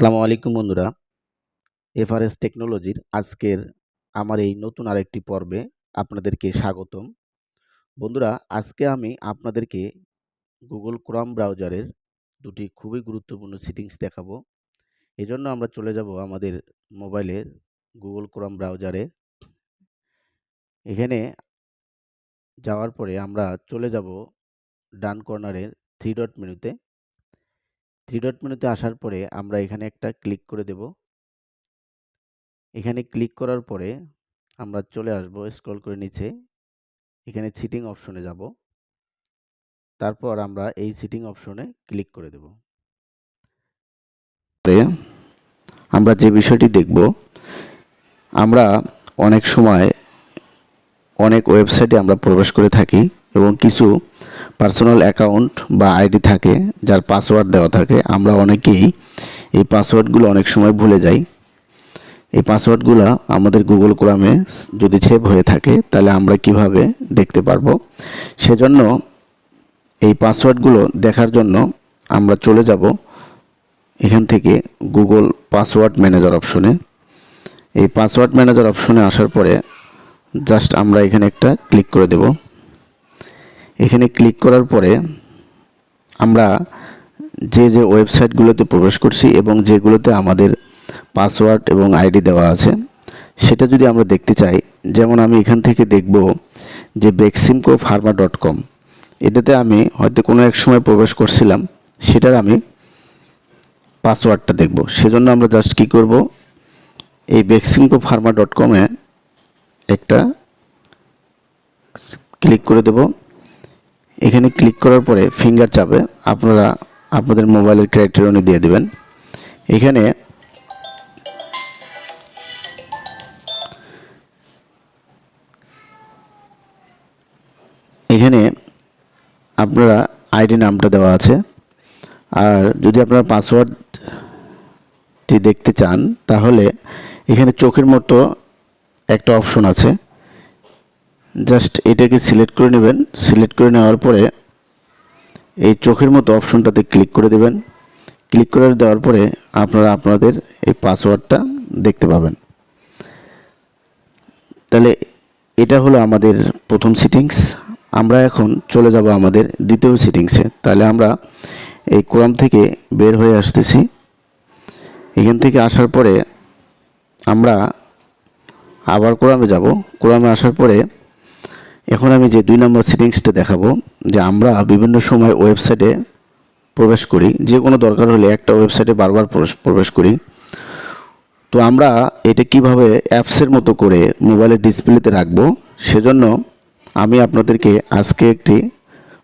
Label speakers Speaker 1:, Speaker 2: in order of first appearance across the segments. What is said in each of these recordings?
Speaker 1: আসসালামু আলাইকুম বন্ধুরা। এফআরএস টেকনোলজির আজকের আমার এই নতুন আরেকটি পর্বে আপনাদেরকে স্বাগতম। বন্ধুরা, আজকে আমি আপনাদেরকে গুগল ক্রম ব্রাউজারের দুটি খুবই গুরুত্বপূর্ণ সেটিংস দেখাবো। এজন্য আমরা চলে যাব আমাদের মোবাইলের গুগল ক্রম ব্রাউজারে। এখানে যাওয়ার পরে আমরা চলে যাব ডান কর্নারের থ্রি ডট মেনুতে। থ্রি ডট মেনুতে আসার পরে আমরা এখানে একটা ক্লিক করে দেব। এখানে ক্লিক করার পরে আমরা চলে আসব স্ক্রল করে নিচে। এখানে সিটিং অপশনে যাব। তারপর আমরা এই সিটিং অপশনে ক্লিক করে দেব। আমরা যে বিষয়টি দেখব, আমরা অনেক সময় অনেক ওয়েবসাইটে আমরা প্রবেশ করে থাকি। এবং কিছু পার্সোনাল অ্যাকাউন্ট বা আইডি থাকে, যার পাসওয়ার্ড দেওয়া থাকে। আমরা অনেকেই এই পাসওয়ার্ডগুলো অনেক সময় ভুলে যাই। এই পাসওয়ার্ডগুলো আমাদের গুগল ক্রমে যদি সেভ হয়ে থাকে, তাহলে আমরা কীভাবে দেখতে পারব? সেজন্য এই পাসওয়ার্ডগুলো দেখার জন্য আমরা চলে যাব এখান থেকে গুগল পাসওয়ার্ড ম্যানেজার অপশনে এই পাসওয়ার্ড ম্যানেজার অপশনে আসার পরে জাস্ট আমরা এখানে একটা ক্লিক করে দেব। এখানে ক্লিক করার পরে আমরা যে যে ওয়েবসাইটগুলোতে প্রবেশ করছি এবং যেগুলোতে আমাদের পাসওয়ার্ড এবং আইডি দেওয়া আছে, সেটা যদি আমরা দেখতে চাই, যেমন আমি এখান থেকে দেখব যে বেক্সিমকো ফার্মা ডট কম এটাতে আমি হয়তো কোনো এক সময় প্রবেশ করছিলাম, সেটার আমি পাসওয়ার্ডটা দেখব। সেজন্য আমরা জাস্ট কী করব? এই বেক্সিমকো ফার্মা ডট কমে একটা ক্লিক করে দেব। এখানে ক্লিক করার পরে ফিঙ্গার চাপে আপনারা আপনাদের মোবাইলের ক্রাইটেরিয়নে দিয়ে দেবেন। এখানে এখানে আপনারা আইডি নামটা দেওয়া আছে। আর যদি আপনারা পাসওয়ার্ডটি দেখতে চান, তাহলে এখানে চোখের মতো একটা অপশন আছে। জাস্ট এটাকে সিলেক্ট করে নেবেন। সিলেক্ট করে নেওয়ার পরে এই চোখের মতো অপশনটাতে ক্লিক করে দেবেন। ক্লিক করে দেওয়ার পরে আপনারা আপনাদের এই পাসওয়ার্ডটা দেখতে পাবেন। তাহলে এটা হলো আমাদের প্রথম সিটিংস আমরা এখন চলে যাব আমাদের দ্বিতীয় সিটিংসে তাহলে আমরা এই ক্রম থেকে বের হয়ে আসতেছি। এখান থেকে আসার পরে আমরা আবার কোরামে যাব। কোরামে আসার পরে এখন আমি যে দুই নম্বর সেটিংসটা দেখাবো, যে আমরা বিভিন্ন সময় ওয়েবসাইটে প্রবেশ করি, যে কোনো দরকার হলে একটা ওয়েবসাইটে বারবার প্রবেশ করি। তো আমরা এটা কীভাবে অ্যাপসের মতো করে মোবাইলের ডিসপ্লেতে রাখব, সেজন্য আমি আপনাদেরকে আজকে একটি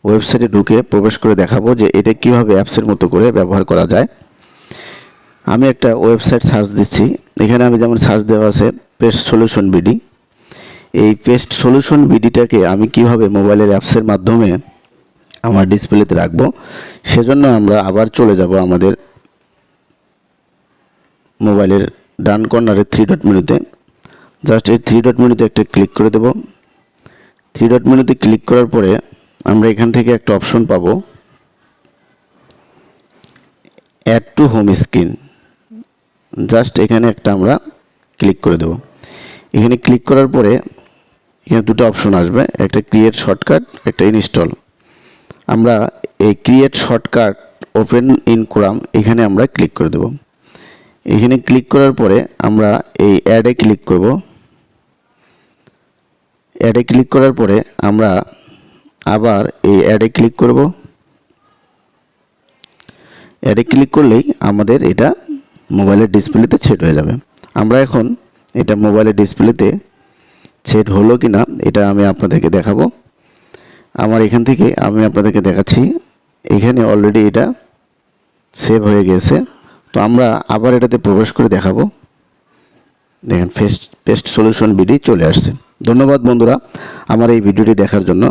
Speaker 1: ওয়েবসাইটে ঢুকে প্রবেশ করে দেখাবো যে এটা কীভাবে অ্যাপসের মতো করে ব্যবহার করা যায়। আমি একটা ওয়েবসাইট সার্চ দিচ্ছি, এখানে আমি যেমন সার্চ দেওয়া আছে পেস্ট সলিউশন বিডি। এই পেস্ট সলিউশন বিডিটাকে আমি কীভাবে মোবাইলের অ্যাপসের মাধ্যমে আমার ডিসপ্লেতে রাখব, সেজন্য আমরা আবার চলে যাব আমাদের মোবাইলের ডান কর্নারে থ্রি ডট মেনুতে জাস্ট এই থ্রি ডট মেনুতে একটা ক্লিক করে দেব। থ্রি ডট মেনুতে ক্লিক করার পরে আমরা এখান থেকে একটা অপশন পাবো। Add to home screen just এখানে একটা আমরা ক্লিক করে দেব। এখানে ক্লিক করার পরে এখানে দুটো অপশন আসবে, একটা ক্রিয়েট শর্টকাট একটা ইনস্টল আমরা এই create shortcut open in Chrome এখানে আমরা ক্লিক করে দেব। এখানে ক্লিক করার পরে আমরা এই অ্যাডে ক্লিক করব। অ্যাডে ক্লিক করার পরে আমরা আবার এই অ্যাডে ক্লিক করব। অ্যাডে ক্লিক করলেই আমাদের এটা মোবাইলের ডিসপ্লেতে সেট হয়ে যাবে। আমরা এখন এটা মোবাইলের ডিসপ্লেতে সেট হলো কি না এটা আমি আপনাদেরকে দেখাবো। আমার এখান থেকে আমি আপনাদেরকে দেখাচ্ছি। এখানে অলরেডি এটা সেভ হয়ে গেছে। তো আমরা আবার এটাতে প্রবেশ করে দেখাবো। দেখেন ফেস্ট পেস্ট সলিউশন বিডি চলে আসছে। ধন্যবাদ বন্ধুরা আমার এই ভিডিওটি দেখার জন্য।